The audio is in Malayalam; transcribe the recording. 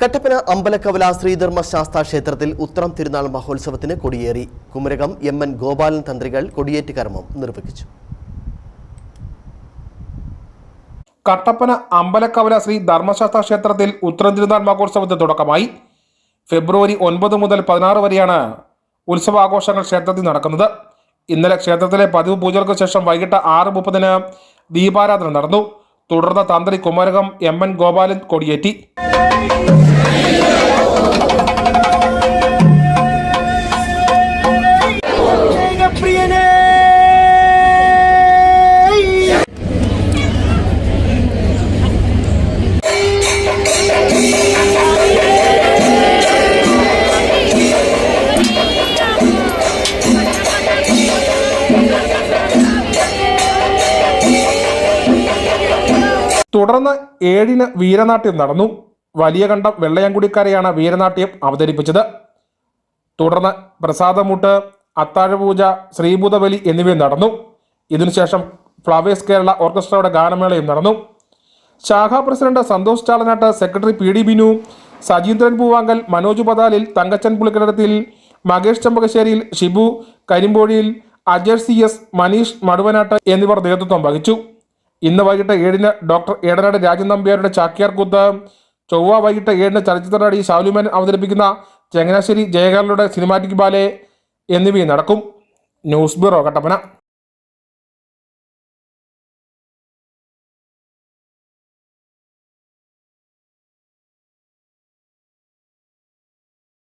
കട്ടപ്പന അമ്പലക്കവല ശ്രീധർമ്മ ശാസ്താ ക്ഷേത്രത്തിൽ ഉത്രം തിരുനാൾ മഹോത്സവത്തിന് കൊടിയേറി. കുമരകം എം എൻ ഗോപാലൻ തന്ത്രികൾ കൊടിയേറ്റ് കർമ്മം നിർവഹിച്ചു. കട്ടപ്പന അമ്പലക്കവല ശ്രീ ധർമ്മശാസ്ത്ര ക്ഷേത്രത്തിൽ ഉത്തരം തിരുനാൾ മഹോത്സവത്തിന് തുടക്കമായി ഫെബ്രുവരി ഒൻപത് മുതൽ പതിനാറ് വരെയാണ് ഉത്സവാഘോഷങ്ങൾ ക്ഷേത്രത്തിൽ നടക്കുന്നത്. ഇന്നലെ ക്ഷേത്രത്തിലെ പതിവ് പൂജകൾക്ക് ശേഷം വൈകിട്ട് ആറ് മുപ്പതിന് ദീപാരാധന നടന്നു. തുടർന്ന് തന്ത്രി കുമരകം എം എൻ ഗോപാലൻ കൊടിയേറ്റി. തുടർന്ന് ഏഴിന് വീരനാട്യം നടന്നു. വലിയ കണ്ടം വെള്ളയങ്കുടിക്കാരെയാണ് വീരനാട്യം അവതരിപ്പിച്ചത്. തുടർന്ന് പ്രസാദമൂട്ട് അത്താഴപൂജ ശ്രീഭൂതബലി എന്നിവയും നടന്നു. ഇതിനുശേഷം ഫ്ലവേഴ്സ് കേരള ഓർക്കസ്ട്രയുടെ ഗാനമേളയും നടന്നു. ശാഖാ president Santhosh Chalanattu secretary P D Binu Sajeendran Poovankal Manoj Pathalil Thankachan Pulikkidathil Makesh Chembakasseriyil Shibu Karimpozhiyil Ajay C S Maneesh Maduvanattu എന്നിവർ നേതൃത്വം വഹിച്ചു. ഇന്ന് വൈകിട്ട് ഏഴിന് ഡോക്ടർ ഏടനാട് രാജൻ നമ്പ്യാരുടെ ചാക്യാർ കൂത്ത് ചൊവ്വ വൈകിട്ട് ഏഴിന് ചലച്ചിത്ര നടി ഷാലുമേൻ അവതരിപ്പിക്കുന്ന ചങ്ങനാശ്ശേരി ജയകാലയുടെ സിനിമാറ്റിക് ബാലെ എന്നിവയും നടക്കും. News bureau Kattappana.